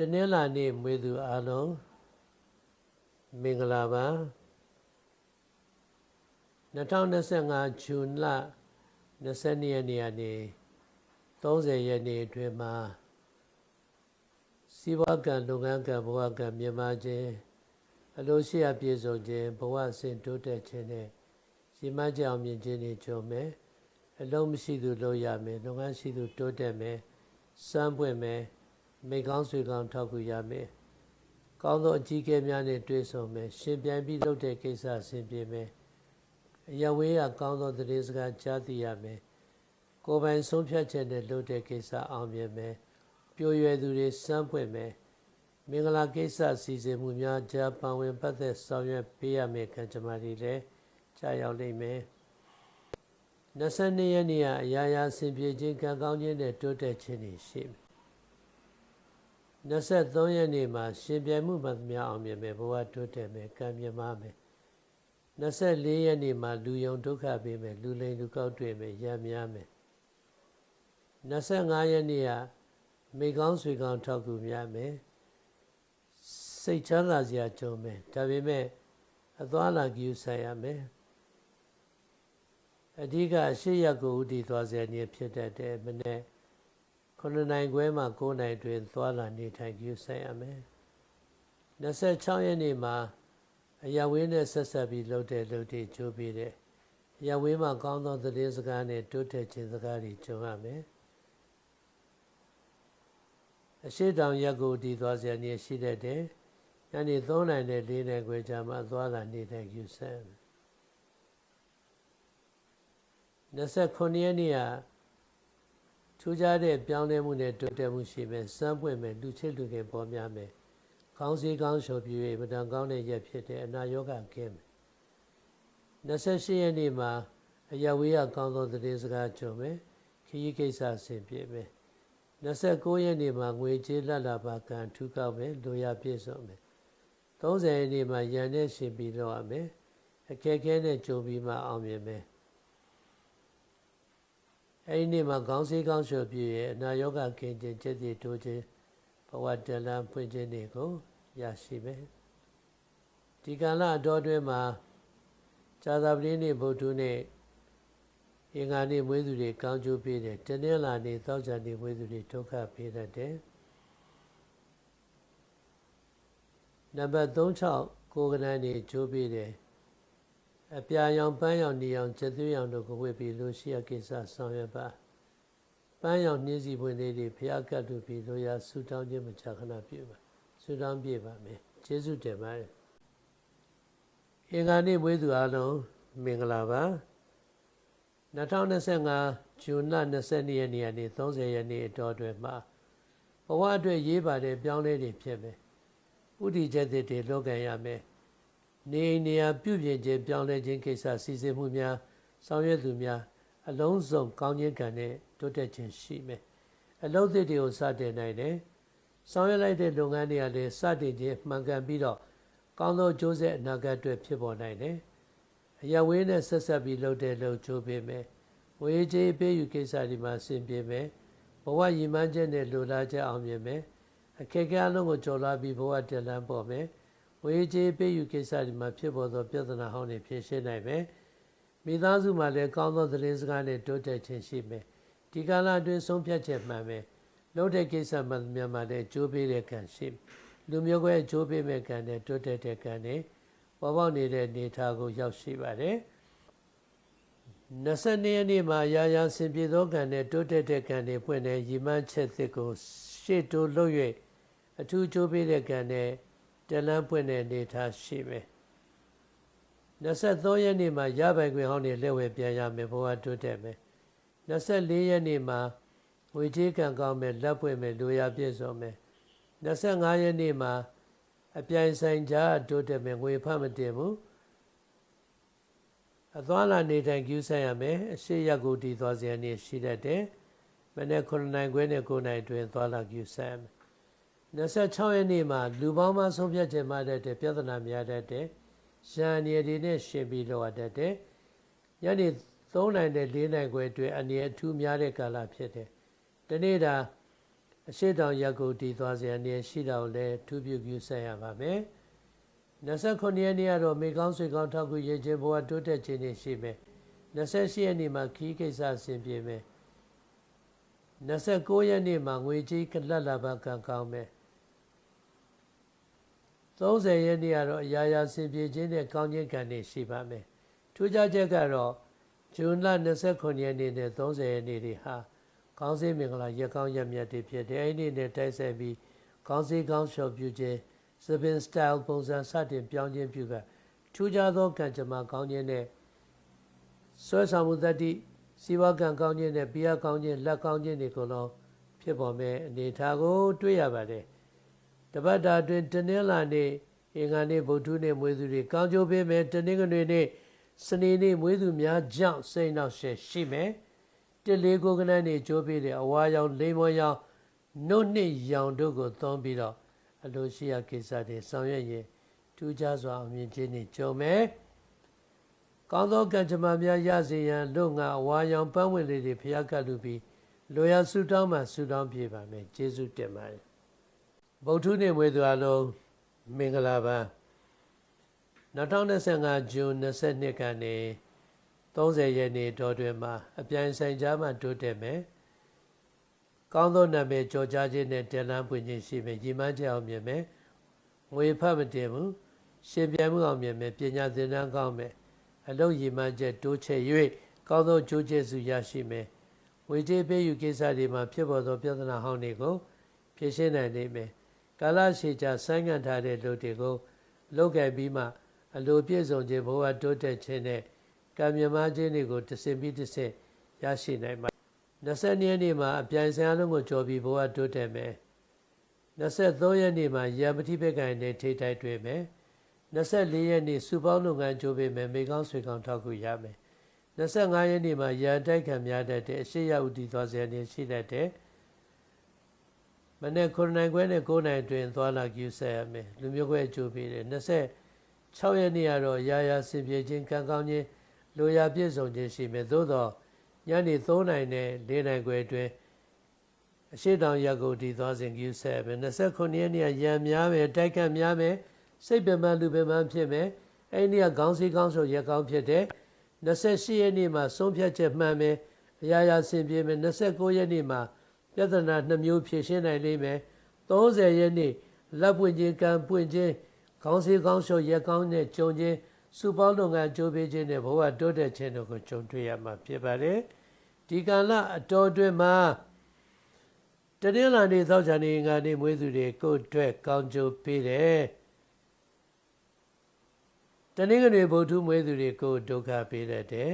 တနင်္လာနေ့မွေးသူအားလုံးမင်္ဂလာပါ2025ဇွန်လ22ရက်နေ့ကနေ30ရက်နေ့အတွင်းမှာစီးပွားကံလုပ်ငန်းကံဘဝကံမြန်မာခြင်းအလိုရှိအပြည့်စုံခြင်းဘဝဆင်တိုးတက်ခြင်းနဲ့ရည်မှန်းချက်အောင်မြင်ခြင်းတွေကြုံမယ်အလုံးမရှိသူလုပ်ရမယ်လုပ်ငန်းရှိသူတိုးတက်မယ်စမ်းပွင့်မယ် မိကောင်းဆွေကောင်းထောက်ကူရမယ်။ကောင်းသောအကြီးအကဲများနဲ့တွေ့ဆုံမယ်။ရှင်ပြန်ပြီးလုပ်တဲ့ကိစ္စဆင်ပြေမယ်။အရဝေးရကောင်းသောသတင်းစကားကြားသိရမယ်။ကိုယ်ပိုင်ဆုံးဖြတ်ချက်နဲ့လုပ်တဲ့ကိစ္စအောင်မြင်မယ်။ပြိုရွယ်သူတွေစမ်းပွင့်မယ်။မင်္ဂလာကိစ္စစီစဉ်မှုများကြားပန်ဝင်ပတ်သက်ဆောင်ရွက်ပေးရမယ်ခံကြမှာတွေလည်းကြားရောက်လိမ့်မယ်။22ရက်နေ့ကအရာရာဆင်ပြေခြင်းကံကောင်းခြင်းနဲ့တိုးတက်ခြင်းတွေရှိမယ် 23ရက်နေ့မှာရှင်ပြိုင်မှုမှများအောင်မြင်မယ်ဘဝတိုးတက်မယ်ကံမြမမယ်24ရက်နေ့မှာလူယုံဒုက္ခပေးမယ်လူလိမ်လူကောက်တွေ့မယ်ရံများမယ်25ရက်နေ့ကမိကောင်းဆွေကောင်းထောက်ကူများမယ်စိတ်ချမ်းသာစရာကြုံမယ်ဒါပေမဲ့အသွားလာကြည့်ဆိုင်ရမယ်အဓိကအရှိရကိုဥတည်သွားစေနေဖြစ်တတ်တယ်မနေ့ 9နိုင်ခွဲမှ9နိုင်တွင်သွာလာနေထိုင်ကြဆိုင်ရမယ်26ရက်နေ့မှာအရဝင်းနဲ့ဆက်ဆက်ပြီးလှုပ်တဲ့လှုပ်တဲ့ကြိုးပြီးတဲ့အရဝင်းမှာကောင်းသောသတင်းစကားနဲ့တိုးတက်ခြင်းစကားတွေကြုံရမယ်အရှိတောင်ရက်ကိုတည်သွားစရာနေရှိတတ်တယ်ညနေ3နိုင်နဲ့4နိုင်ခွဲကြာမှသွားလာနေထိုင်ကြဆိုင်29ရက်နေ့က ထူးခြားတဲ့ပြောင်းလဲမှုနဲ့တိုးတက်မှုရှိမယ်စမ်းပွင့်မယ်လူချစ်လူငယ်ပေါ်များမယ်ခေါင်းစည်းကောင်းလျှော်ပြည့်မတန်ကောင်းတဲ့ရက်ဖြစ်တဲ့အနာရောဂါကင်းမယ်28ရက်နေ့မှာအယဝေးရကောင်းသောသတင်းစကားကြုံမယ်ခရီးကိစ္စဆင်ပြေမယ်29ရက်နေ့မှာငွေကြေးလက်လာပါကံထူးကောက်မယ်လိုရာပြည့်စုံမယ်30ရက်နေ့မှာရန်နဲ့ရှင်ပြီးတော့ရမယ်အခက်အခဲနဲ့ကြုံပြီးမှအောင်မြင်မယ် အဲဒီနေ့မှာခေါင်းစည်းကောင်းလျှော်ပြည့်ရဲ့အနာရောဂါကင်းခြင်းจิตတည်တိုးခြင်းဘဝတလန်းဖွင့်ခြင်းတွေကိုရရှိမယ်ဒီကလအတော်တွင်မှာဇာတာပတိနေ့ဗုဒ္ဓနေ့အင်္ဂါနေ့မွေးသူတွေကောင်းကျိုးပေးတယ်တနင်္လာနေ့သောကြာနေ့မွေးသူတွေဒုက္ခပေးတတ်တယ်နံပါတ်36ကိုယ်ကနန်းနေကျိုးပေးတယ် အပြာရောင်ပန်းရောင်နေရောင်ချက်သွေးရောင်တို့ကိုဝတ်ပြီးလို့ရှိရကိစ္စဆောင်ရွက်ပါပန်းရောင်နှင်းစီပွင့်လေးတွေဖျားကတ်တို့ပြီးလို့ရဆူတောင်းခြင်းမချခဏပြုပါဆူတောင်းပြပါမယ်ကျေးဇူးတင်ပါတယ်အင်္ဂါနေ့မွေးသူအားလုံးမင်္ဂလာပါ2025ဇွန်လ22ရက်နေ့ကနေ30ရက်နေ့အတော်အတွင်းမှာဘဝအတွက်ရေးပါတဲ့ပြောင်းလဲတွေဖြစ်မယ်ဥတီချက်တွေလောကန်ရမယ် နေနေရာပြုပြင်ခြင်းပြောင်းလဲခြင်းကိစ္စစီစဉ်မှုများဆောင်ရွက်သူများအလုံးစုံကောင်းခြင်းကံနဲ့တိုးတက်ခြင်းရှိမယ်အလုပ်သစ်တွေကိုစတင်နိုင်တယ်ဆောင်ရွက်လိုက်တဲ့လုပ်ငန်းတွေကလည်းစတင်ခြင်းမှန်ကန်ပြီးတော့ကောင်းသောကြိုးဆက်အနာဂတ်အတွက်ဖြစ်ပေါ်နိုင်တယ်အရဝေးနဲ့ဆက်ဆက်ပြီးလုပ်တဲ့လုပ်ချိုးပေးမယ်ဝေးကြီးပေးယူကိစ္စဒီမှာဆင်ပြေမယ်ဘဝရည်မှန်းချက်နဲ့လိုလားချက်အောင်မြင်မယ်အခက်အခဲအလုံးကိုကျော်လွှားပြီးဘဝတည်လန်းပေါ်မယ် ဝေးကြေးပေးယူကိစ္စဒီမှာဖြစ်ပေါ်သောပြဿနာဟောင်းတွေဖြေရှင်းနိုင်မယ်မိသားစုမှာလည်းကောင်းသောသတင်းစကားနဲ့တိုးတက်ခြင်းရှိမယ်ဒီကာလအတွင်းဆုံးဖြတ်ချက်မှန်မယ်လုပ်တဲ့ကိစ္စမှမြန်မာလည်းကြိုးပေးတဲ့ကံရှိလူမျိုးကွဲကြိုးပေးမဲ့ကံနဲ့တိုးတက်တဲ့ကံနဲ့ပေါ်ပေါက်နေတဲ့နေထားကိုရောက်ရှိပါတယ်22ရက်နေ့မှာရာရာဆင်ပြေသောကံနဲ့တိုးတက်တဲ့ကံတွေပွင့်တဲ့ရည်မှန်းချက်သစ်ကိုရှေ့တိုးလုပ်၍အထူးကြိုးပေးတဲ့ကံနဲ့ တလန်းပွင့်တဲ့နေထားရှိမယ်23ရက်နေ့မှာရပိုင်ခွင့်ဟောင်းနေလက်ဝဲပြန်ရမယ်ဘဝတိုးတက်မယ်24ရက်နေ့မှာဝေကြီးကံကောင်းမယ်လက်ပွင့်မယ်လူရပြည့်စုံမယ်25ရက်နေ့မှာအပြိုင်ဆိုင်ကြားတိုးတက်မယ်ငွေဖတ်မတင်ဘူးအသွားလာနေထိုင်ကျူးဆိုင်ရမယ်အရှိရက်ကိုတည်သွားစေရနေရှိတတ်တယ်မနေ့9နိုင်ခွဲနဲ့9နိုင်တွင်သွားလာကျူးဆိုင်ရမယ် 26ရက်နေ့မှာလူပေါင်းမဆုံးဖြတ်ခြင်းမှတတ်တဲ့ပြဿနာများတတ်တဲ့ရန်ရည်တွေနဲ့ရှင်ပြီးလောက်တတ်တဲ့ညနေ3နိုင်နဲ့4နိုင်ခွဲအတွင်းအနေအထူးများတဲ့ကာလဖြစ်တယ်။ဒီနေ့ဒါအရှိတောင်ရက်ကိုတည်သွားစေအနေရှိတာကိုလည်းထူးပြုပြုဆက်ရပါမယ်29ရက်နေ့ကတော့မေကောင်းဆွေကောင်းထောက်ကူရေးခြင်းဘဝတိုးတက်ခြင်းတွေရှိမယ်28ရက်နေ့မှာခီးကိစ္စအဆင်ပြေမယ်29ရက်နေ့မှာငွေကြေးကလတ်လာပါကံကောင်းမယ် 30ရက်နေ့ကတော့အရာရာဆင်ပြေခြင်းနဲ့ကောင်းခြင်းကံတွေရှိပါမယ်ထူးခြားချက်ကတော့ဇွန်လ29ရက်နေ့နဲ့30ရက်နေ့တွေဟာကောင်းစေးမင်္ဂလာရက်ကောင်းရက်မြတ်တွေဖြစ်တယ်အဲ့ဒီနဲ့တိုက်ဆိုင်ပြီးကောင်းစေးကောင်းလျှော်ပြုခြင်းစပင်စတိုင်ပုံစံစတင်ပြောင်းခြင်းပြုကထူးခြားသောကံကြမ္မာကောင်းခြင်းနဲ့ဆွဲဆောင်မှုတတိစီဝကံကောင်းခြင်းနဲ့ပိယကောင်းခြင်းလက်ကောင်းခြင်းတွေကိုလုံးဖြစ်ပေါ်မဲ့အနေအထားကိုတွေ့ရပါတယ် တပတ်တာအတွင်းတနင်္လာနေ့အင်္ဂါနေ့ဗုဒ္ဓနေ့မွေးသူတွေကောင်းကျိုးပေးမယ်တနင်္ဂနွေနေ့စနေနေ့မွေးသူများကြောင့်စိတ်နှောက်ရှက်ရှိမယ်တစ်လေးကိုကနန်းနေကြိုးပေးတယ်အဝါရောင်လိမ္မောရောင်နှုတ်နှစ်ရောင်တို့ကိုသုံးပြီးတော့အလိုရှိရာကိစ္စတွေဆောင်ရွက်ရင်ထူးခြားစွာအမြင်ချင်းတွေကြုံမယ်ကောင်းသောကံကြမ္မာများရစေရန်လို့ငါအဝါရောင်ပန်းဝင်လေးတွေဖျားကပ်လူပြီးလိုရာဆုတောင်းမှဆုတောင်းပြေပါမယ်ကျေးဇူးတင်ပါတယ် ဗုဒ္ဓနေ့မွေးသူအလုံးမင်္ဂလာပါ2025ဇွန်22ကနေ30ရက်နေ့တော်တွင်မှာအပြိုင်ဆိုင်ကြားမှာတိုးတက်မယ်။ကောင်းသောနာမည်ကြော်ကြားခြင်းနဲ့တယ်လန်းပွင့်ခြင်းရှိမယ်။ညီမချက်အောင်မြင်မယ်။ငွေဖတ်မတင်ဘူး။ရှင်ပြိုင်မှုအောင်မြင်မယ်။ပညာသင်တန်းကောင်းမယ်။အလုံးညီမချက်တိုးချဲ့၍ကောင်းသောကြိုးကျေစုရရှိမယ်။ဝေကျေးပေးယူကိစ္စတွေမှာဖြစ်ပေါ်သောပြဿနာဟောင်းတွေကိုဖြေရှင်းနိုင်နိုင်မယ်။ ကာလရှည်ကြာဆိုင်းငံ့ထားတဲ့လူတွေကိုလောက်ကင်ပြီးမှအလိုပြည့်စုံခြင်းဘဝတိုးတက်ခြင်းနဲ့ကံမြမခြင်းတွေကိုတစင်ပြီးတစင်ရရှိနိုင်မှာ20ရက်နေ့မှာအပြိုင်ဆိုင်အလုံးကိုကြော်ပြီးဘဝတိုးတက်မယ်23ရက်နေ့မှာရံပတိဘက်ကံနဲ့ထိထိုက်တွေ့မယ်24ရက်နေ့စုပေါင်းလုပ်ငန်းကြိုးပေးမယ်မိကောင်းဆွေကောင်းထောက်ကူရမယ်25ရက်နေ့မှာရန်တိုက်ခံများတတ်တဲ့အရှိရဥတီသွားစေနေရှိတတ်တဲ့ မနေ့9နိုင်ခွဲနဲ့9နိုင်တွင်သွားလာကြည့်ဆက်ရမယ်လူမျိုးခွဲအကျိုးပေးတယ်26ရက်နေ့ကတော့ရာရာစင်ပြေခြင်းကံကောင်းခြင်းလိုရာပြည့်စုံခြင်းရှိမယ်သို့သောညနေ3နိုင်နဲ့4နိုင်ခွဲအတွင်းအရှိတောင်ရက်ကိုဒီသွားစဉ်ကျူးဆက်မယ်29ရက်နေ့ရံများမယ်တိုက်ခတ်များမယ်စိတ်ပင်ပန်းလူပင်ပန်းဖြစ်မယ်အဲ့ဒီကခေါင်းစည်းခေါင်းဆိုရက်ကောင်းဖြစ်တယ်28ရက်နေ့မှာဆုံးဖြတ်ချက်မှန်မယ်အရာရာဆင်ပြေမယ်29ရက်နေ့မှာ ပြဿနာနှမျိုးဖြေရှင်းနိုင်လိမ့်မယ်30ရက်နေ့လက်ပွင့်ခြင်းကံပွင့်ခြင်းခေါင်းစည်းခေါင်းဆိုရက်ကောင်းနဲ့ကြုံခြင်းစုပေါင်းလုပ်ငန်းကြိုးပေးခြင်းနဲ့ဘဝတိုးတက်ခြင်းတို့ကိုကြုံတွေ့ရမှာဖြစ်ပါတယ်ဒီကာလအတော်တွင်မှာတနင်္လာနေ့သောကြာနေ့ငါနေ့မွေးသူတွေကိုအတွက်ကောင်းကျိုးပေးတယ်တနင်္ဂနွေဗုဒ္ဓမွေးသူတွေကိုဒုက္ခပေးတတ်တယ်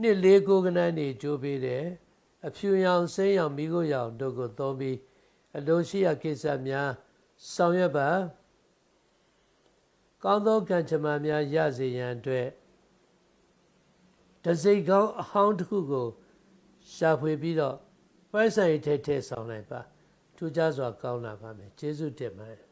နှစ်လေးကိုကနန်းနေကြိုးပေးတယ်အဖြူရောင်ဆင်းရောင်မိခိုးရောင်တို့ကိုသုံးပြီးအလိုရှိရာကိစ္စများဆောင်ရွက်ပါကောင်းသောကံကြမ္မာများရစေရန်အတွက်တစိတ်ကောင်းအဟောင်းတစ်ခုကိုရှာဖွေပြီးတော့ပိုက်ဆိုင်ထည့်ထည့်ဆောင်လိုက်ပါထူးခြားစွာကောင်းလာပါမယ်ကျေးဇူးတင်ပါတယ်